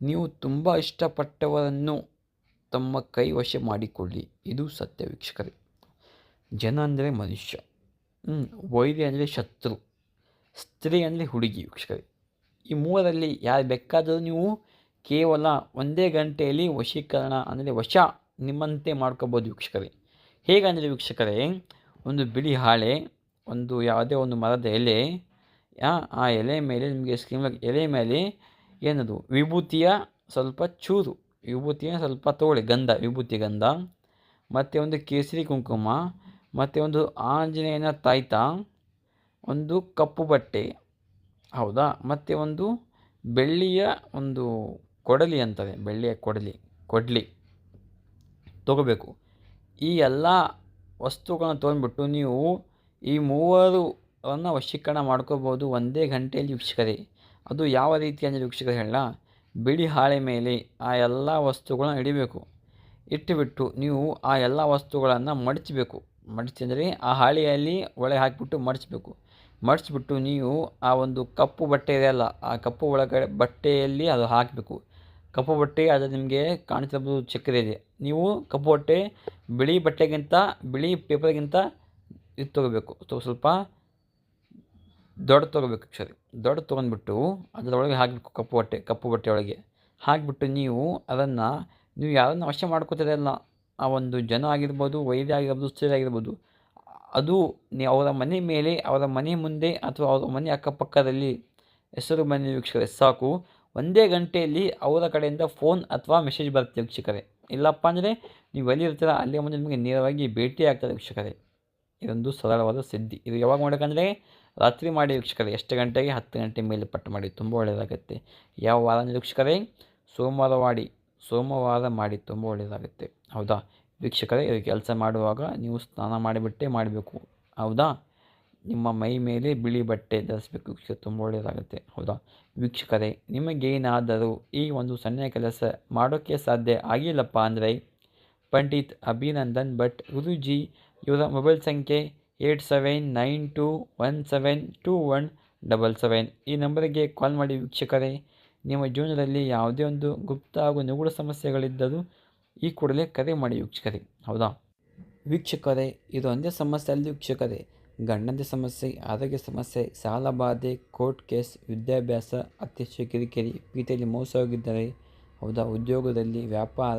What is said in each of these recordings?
ನೀವು ತುಂಬ ಇಷ್ಟಪಟ್ಟವರನ್ನು ತಮ್ಮ ಕೈ ವಶ ಮಾಡಿಕೊಳ್ಳಿ. ಇದು ಸತ್ಯ ವೀಕ್ಷಕರೇ. ಜನ ಅಂದರೆ ಮನುಷ್ಯ. ವೈರಿ ಅಂದರೆ ಶತ್ರು. ಸ್ತ್ರೀ ಅಂದರೆ ಹುಡುಗಿ ವೀಕ್ಷಕರೇ. ಈ ಮೂವರಲ್ಲಿ ಯಾರು ಬೇಕಾದರೂ ನೀವು ಕೇವಲ ಒಂದೇ ಗಂಟೆಯಲ್ಲಿ ವಶೀಕರಣ ಅಂದರೆ ವಶ ನಿಮ್ಮಂತೆ ಮಾಡ್ಕೋಬೋದು ವೀಕ್ಷಕರೇ. ಹೇಗಂದರೆ ವೀಕ್ಷಕರೇ, ಒಂದು ಬಿಳಿ ಹಾಳೆ, ಒಂದು ಯಾವುದೇ ಒಂದು ಮರದ ಎಲೆ ಆ ಎಲೆ ಮೇಲೆ ನಿಮಗೆ ಸ್ಕ್ರೀನ್ ಎಲೆ ಮೇಲೆ ಏನದು? ವಿಭೂತಿಯ ಸ್ವಲ್ಪ ಚೂರು. ವಿಭೂತಿಯ ಸ್ವಲ್ಪ ತಗೊಳ್ಳಿ ಗಂಧ, ವಿಭೂತಿ ಗಂಧ. ಮತ್ತು ಒಂದು ಕೇಸರಿ ಕುಂಕುಮ. ಮತ್ತು ಒಂದು ಆಂಜನೇಯನ ತಾಯ್ತ. ಒಂದು ಕಪ್ಪು ಬಟ್ಟೆ. ಹೌದಾ? ಮತ್ತು ಒಂದು ಬೆಳ್ಳಿಯ ಒಂದು ಕೊಡಲಿ ಅಂತಾರೆ ಬೆಳ್ಳಿಯ ಕೊಡಲಿ ಕೊಡಲಿ. ತಗೋಬೇಕು. ಈ ಎಲ್ಲ ವಸ್ತುಗಳನ್ನ ತೊಗೊಂಡ್ಬಿಟ್ಟು ನೀವು ಈ ಮೂವರು ವಶೀಕರಣ ಮಾಡ್ಕೋಬೋದು. ಒಂದೇ ಗಂಟೆಯಲ್ಲಿ ವೀಕ್ಷಕರೇ ಅದು ಯಾವ ರೀತಿ ಅಂದರೆ ವೀಕ್ಷಕರು ಹೇಳ ಬಿಳಿ ಹಾಳೆ ಮೇಲೆ ಆ ಎಲ್ಲ ವಸ್ತುಗಳನ್ನ ಇಡಬೇಕು. ಇಟ್ಟುಬಿಟ್ಟು ನೀವು ಆ ಎಲ್ಲ ವಸ್ತುಗಳನ್ನು ಮಡಚಬೇಕು. ಮಡಚಿ ಅಂದರೆ ಆ ಹಾಳೆಯಲ್ಲಿ ಒಳಗೆ ಹಾಕಿಬಿಟ್ಟು ಮಡಚಬೇಕು. ಮಡಚಿಬಿಟ್ಟು ನೀವು ಆ ಒಂದು ಕಪ್ಪು ಬಟ್ಟೆ ಇದೆಯಲ್ಲ ಆ ಕಪ್ಪು ಒಳಗಡೆ ಬಟ್ಟೆಯಲ್ಲಿ ಅದು ಹಾಕಬೇಕು. ಕಪ್ಪು ಬಟ್ಟೆ ಅದು ನಿಮಗೆ ಕಾಣಿಸಬಹುದು ಇದೆ. ನೀವು ಕಪ್ಪು ಬಟ್ಟೆ ಬಿಳಿ ಬಟ್ಟೆಗಿಂತ, ಬಿಳಿ ಪೇಪರ್ಗಿಂತ ಇದು ತಗೋಬೇಕು. ಸ್ವಲ್ಪ ದೊಡ್ಡ ತೊಗೋಬೇಕು ಸರಿ ದೊಡ್ಡ ತೊಗೊಂಡ್ಬಿಟ್ಟು ಅದರೊಳಗೆ ಹಾಕಬೇಕು, ಕಪ್ಪು ಬಟ್ಟೆ ಕಪ್ಪು ಬಟ್ಟೆ ಒಳಗೆ. ಹಾಕಿಬಿಟ್ಟು ನೀವು ಅದನ್ನು, ನೀವು ಯಾರನ್ನು ವಶ ಮಾಡ್ಕೋತಿರಲ್ಲ ಆ ಒಂದು ಜನ ಆಗಿರ್ಬೋದು, ವೈದ್ಯ ಆಗಿರ್ಬೋದು, ಸ್ತ್ರೀ ಆಗಿರ್ಬೋದು, ಅದು ಅವರ ಮನೆ ಮೇಲೆ, ಅವರ ಮನೆ ಮುಂದೆ ಅಥವಾ ಅವರ ಮನೆ ಅಕ್ಕಪಕ್ಕದಲ್ಲಿ, ಹೆಸರು ಮನೆ ವೀಕ್ಷಕರೇ, ಸಾಕು. ಒಂದೇ ಗಂಟೆಯಲ್ಲಿ ಅವರ ಕಡೆಯಿಂದ ಫೋನ್ ಅಥವಾ ಮೆಸೇಜ್ ಬರುತ್ತೆ ವೀಕ್ಷಕರೇ. ಇಲ್ಲಪ್ಪ ಅಂದರೆ, ನೀವು ಎಲ್ಲಿ ಇರ್ತೀರ ಅಲ್ಲೇ ಮುಂದೆ ನಿಮಗೆ ನೇರವಾಗಿ ಭೇಟಿ ಆಗ್ತದೆ ವೀಕ್ಷಕರೇ. ಇದೊಂದು ಸರಳವಾದ ಸಿದ್ಧಿ ಇದು ಯಾವಾಗ ಮಾಡಬೇಕಂದ್ರೆ ರಾತ್ರಿ ಮಾಡಿ ವೀಕ್ಷಕರೇ, ಎಷ್ಟು ಗಂಟೆಗೆ ಹತ್ತು ಗಂಟೆ ಮೇಲೆ ಪಟ್ಟು ಮಾಡಿ, ತುಂಬ ಒಳ್ಳೆಯದಾಗುತ್ತೆ. ಯಾವ ವಾರ ನಿರೀಕ್ಷಕರೇ ಸೋಮವಾರ ಮಾಡಿ ಸೋಮವಾರ ಮಾಡಿ ತುಂಬ ಒಳ್ಳೆಯದಾಗುತ್ತೆ. ಹೌದಾ? ವೀಕ್ಷಕರೇ ಇದು ಕೆಲಸ ಮಾಡುವಾಗ ನೀವು ಸ್ನಾನ ಮಾಡಿಬಿಟ್ಟೇ ಮಾಡಬೇಕು. ಹೌದಾ? ನಿಮ್ಮ ಮೈ ಮೇಲೆ ಬಿಳಿ ಬಟ್ಟೆ ಧರಿಸಬೇಕು. ವೀಕ್ಷಕ ತುಂಬ ಒಳ್ಳೆಯದಾಗುತ್ತೆ. ಹೌದಾ? ವೀಕ್ಷಕರೇ, ನಿಮಗೇನಾದರೂ ಈ ಒಂದು ಸಣ್ಣ ಕೆಲಸ ಮಾಡೋಕ್ಕೆ ಸಾಧ್ಯ ಆಗಿಲ್ಲಪ್ಪ ಅಂದರೆ ಪಂಡಿತ್ ಅಭಿನಂದನ್ ಭಟ್ ಗುರೂಜಿ ಇವರ ಮೊಬೈಲ್ ಸಂಖ್ಯೆ eight seven nine two one seven two one double seven. ಈ ನಂಬರಿಗೆ ಕಾಲ್ ಮಾಡಿ ವೀಕ್ಷಕರೇ, ನಿಮ್ಮ ಜೀವನದಲ್ಲಿ ಯಾವುದೇ ಒಂದು ಗುಪ್ತ ಹಾಗೂ ನಿಗೂಢ ಸಮಸ್ಯೆಗಳಿದ್ದರೂ ಈ ಕೂಡಲೇ ಕರೆ ಮಾಡಿ ವೀಕ್ಷಕರೇ. ಹೌದಾ? ವೀಕ್ಷಕರೇ, ಇದು ಒಂದೇ ಸಮಸ್ಯೆ ಅಲ್ಲಿ ವೀಕ್ಷಕರೇ, ಗಂಡಂದೆ ಸಮಸ್ಯೆ, ಆರೋಗ್ಯ ಸಮಸ್ಯೆ, ಸಾಲ ಬಾಧೆ, ಕೋರ್ಟ್ ಕೇಸ್, ವಿದ್ಯಾಭ್ಯಾಸ ಅತ್ಯಕ್ಷ ಕಿರಿಕಿರಿ ಪ್ರೀತಿಯಲ್ಲಿ ಮೋಸ ಹೌದಾ? ಉದ್ಯೋಗದಲ್ಲಿ ವ್ಯಾಪಾರ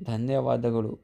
ಧನ್ಯವಾದಗಳು.